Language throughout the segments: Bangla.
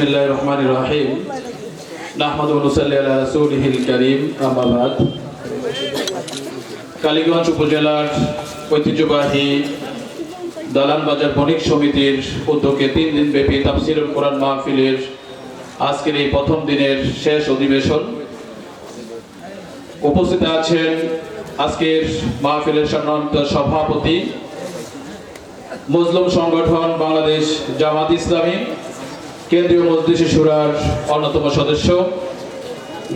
বিসমিল্লাহির রহমানির রহিম নাহমাদু রাসূলিহিল কারীম আম্মা বাদ কালীগঞ্জ উপজেলার ঐতিহ্যবাহী দালান বাজার বণিক সমিতির উদ্যোগে তিন দিন ব্যাপী তাফসিরুল কোরআন মাহফিলের আজকের এই প্রথম দিনের শেষ অধিবেশন। উপস্থিত আছেন আজকের মাহফিলের সম্মানিত সভাপতি, মুসলিম সংগঠন বাংলাদেশ জামাত ইসলামী কেন্দ্রীয় মজলিস সুরার অন্যতম সদস্য,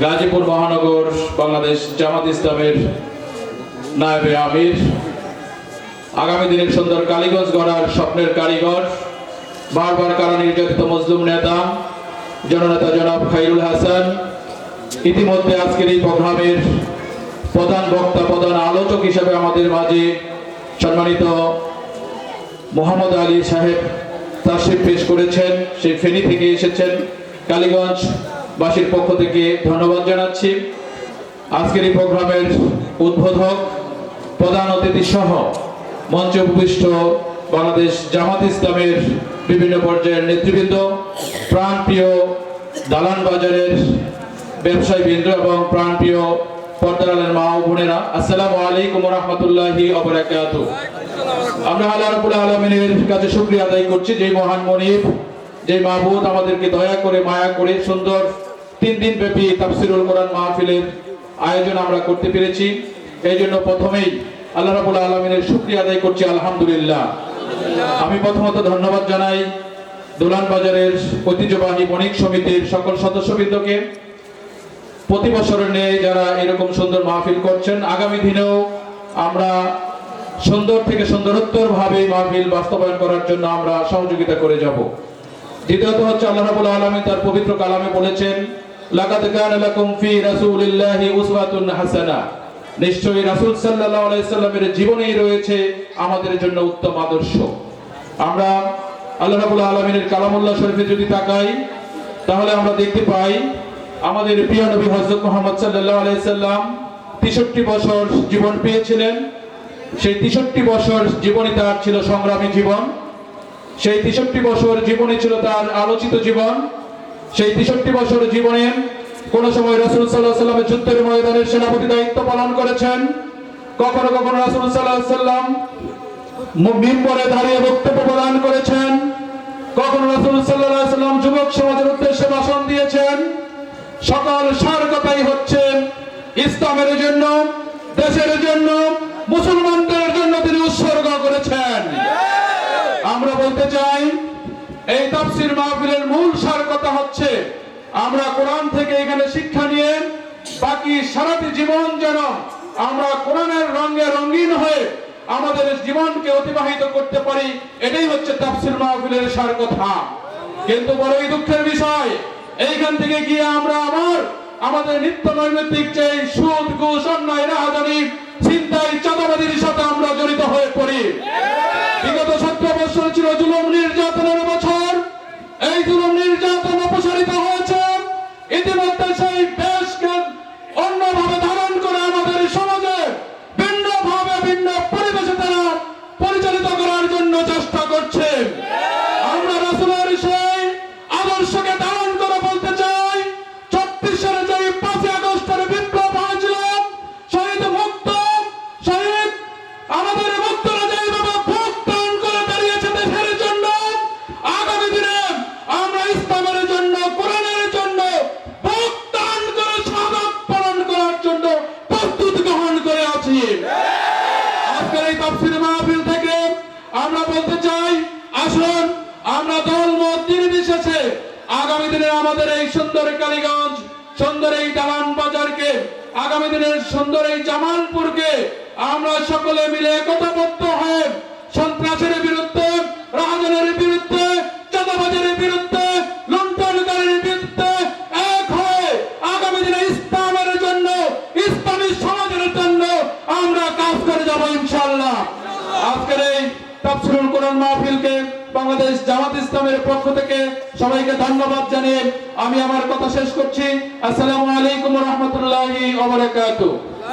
গাজীপুর মহানগর বাংলাদেশ জামাত ইসলামের নায়েবে আমির, আগামী দিনের সুন্দর কালীগঞ্জ গড়ার স্বপ্নের কারিগর, বারবার কারা নির্যাতিত মজলুম নেতা, জননেতা জনাব খাইরুল হাসান, ইতিমধ্যে আজকের এই প্রোগ্রামের প্রধান বক্তা, প্রধান আলোচক হিসেবে আমাদের মাঝে সম্মানিত মোহাম্মদ আলী সাহেব তাশরিফ পেশ করেছেন সেই ফেনী থেকে এসেছেন। কালীগঞ্জ বাসীর পক্ষ থেকে ধন্যবাদ জানাচ্ছি। আজকের এই প্রোগ্রামের উদ্বোধক প্রধান অতিথি সহ মঞ্চে উপবিষ্ট বাংলাদেশ জামাত ইসলামের বিভিন্ন পর্যায়ের নেতৃবৃন্দ, প্রাণপ্রিয় দালান বাজারের ব্যবসায়ী বৃন্দ এবং প্রাণপ্রিয় পর্দারের মা ও বোনেরা, আসসালামু আলাইকুম রহমতুল্লাহি অবরাকাতু আমরা আল্লাহ রাব্বুল আলামিনের কাছে শুকরিয়া আদায় করছি, যে মহান মনিব, যে মাহবুদ আমাদেরকে দয়া করে, মায়া করে সুন্দর তিন দিন ব্যাপী তাফসিরুল কোরআন মাহফিলের আয়োজন আমরা করতে পেরেছি। এই জন্য প্রথমেই আল্লাহ রাব্বুল আলামিনের শুকরিয়া আদায় করছি, আলহামদুলিল্লাহ। আমি প্রথমত ধন্যবাদ জানাই দোলান বাজারের ঐতিহ্যবাহী বণিক সমিতির সকল সদস্যবৃন্দকে। প্রতি বছরের নিয়ে যারা এরকম সুন্দর মাহফিল করছেন, আগামী দিনেও আমরা সুন্দর থেকে সুন্দরোত্তর ভাবে মাহফিল বাস্তবায়ন করার জন্য আমরা সহযোগিতা করে যাব। দ্বিতীয়ত হচ্ছে আল্লাহ রাব্বুল আলামিন তার পবিত্র কালামে বলেছেন, লাকাদ কানা লাকুম ফি রাসূলিল্লাহি উসওয়াতুন হাসানা। নিশ্চয়ই রাসূল সাল্লাল্লাহু আলাইহি সাল্লামের জীবনেই রয়েছে আমাদের জন্য উত্তম আদর্শ। আমরা আল্লাহ রাব্বুল আলামিনের কালামুল্লাহ শরীফে যদি তাকাই, তাহলে আমরা দেখতে পাই, আমাদের প্রিয় নবী হযরত মুহাম্মদ সাল্লাল্লাহু আলাইহি সাল্লাম 63 বছর জীবন পেয়েছিলেন। সেই 63 বছর জীবনই তার ছিল সংগ্রামী জীবন, সেই 63 বছর জীবনে ছিল তার আলোচিত জীবন, সেই 63 বছর জীবনে কোন সময় রাসূল আলাইহি সাল্লামের যুদ্ধের ময়দানের সেনাপতি দায়িত্ব পালন করেছেন। কখনো কখনো রাসূল আলাইহি সাল্লাম মিম্বরে দাঁড়িয়ে বক্তব্য প্রদান করেছেন। কখনো রাসূল আলাইহি সাল্লাম যুবক সমাজের উদ্দেশ্যে ভাষণ দিয়েছেন। সকল সার কথাই হচ্ছে ইসলামের জন্য, দেশের জন্য হচ্ছে, আমরা কোরআন থেকে এখানে শিক্ষা নিয়ে, বাকি সারাটি জীবন যেন আমরা কোরআনের রঙে রঙিন হয়ে আমাদের জীবনকে অতিবাহিত করতে পারি, এটাই হচ্ছে তাফসির মাহফিলের সার কথা। কিন্তু বড়ই দুঃখের বিষয়, এইখান থেকে গিয়ে আমরা আমার আমাদের নিত্য নৈমিত্তিক যে সুদ, ঘুষ, অন্যায়, রাহাজানি চিন্তায় চাঁদাবাদীর সাথে আমরা জড়িত হয়ে পড়ি। ইতিমধ্যে সেই দেশকে অন্যভাবে ধারণ করে আমাদের সমাজে ভিন্নভাবে ভিন্ন পরিবেশে তারা পরিচালিত করার জন্য চেষ্টা করছে। আমরা রাসূলের সেই আদর্শকে ধারণ করে বলতে চাই, ছত্রিশের যে পাঁচই তাফসীর মাহফিল থেকে আমরা বলতে চাই, আসুন, আমরা দল মত নির্বিশেষে আগামী দিনে আমাদের এই সুন্দর কালীগঞ্জ সুন্দর এই দালান বাজারকে, আগামী দিনের সুন্দর এই জামালপুরকে আমরা সকলে মিলে একতাবদ্ধ তাফসিরুল কোরআন মাহফিলকে বাংলাদেশ জামাত ইসলামের পক্ষ থেকে সবাইকে ধন্যবাদ জানিয়ে আমি আমার কথা শেষ করছি। আসসালামু আলাইকুম রহমতুল্লাহি ওয়া বারাকাতুহু।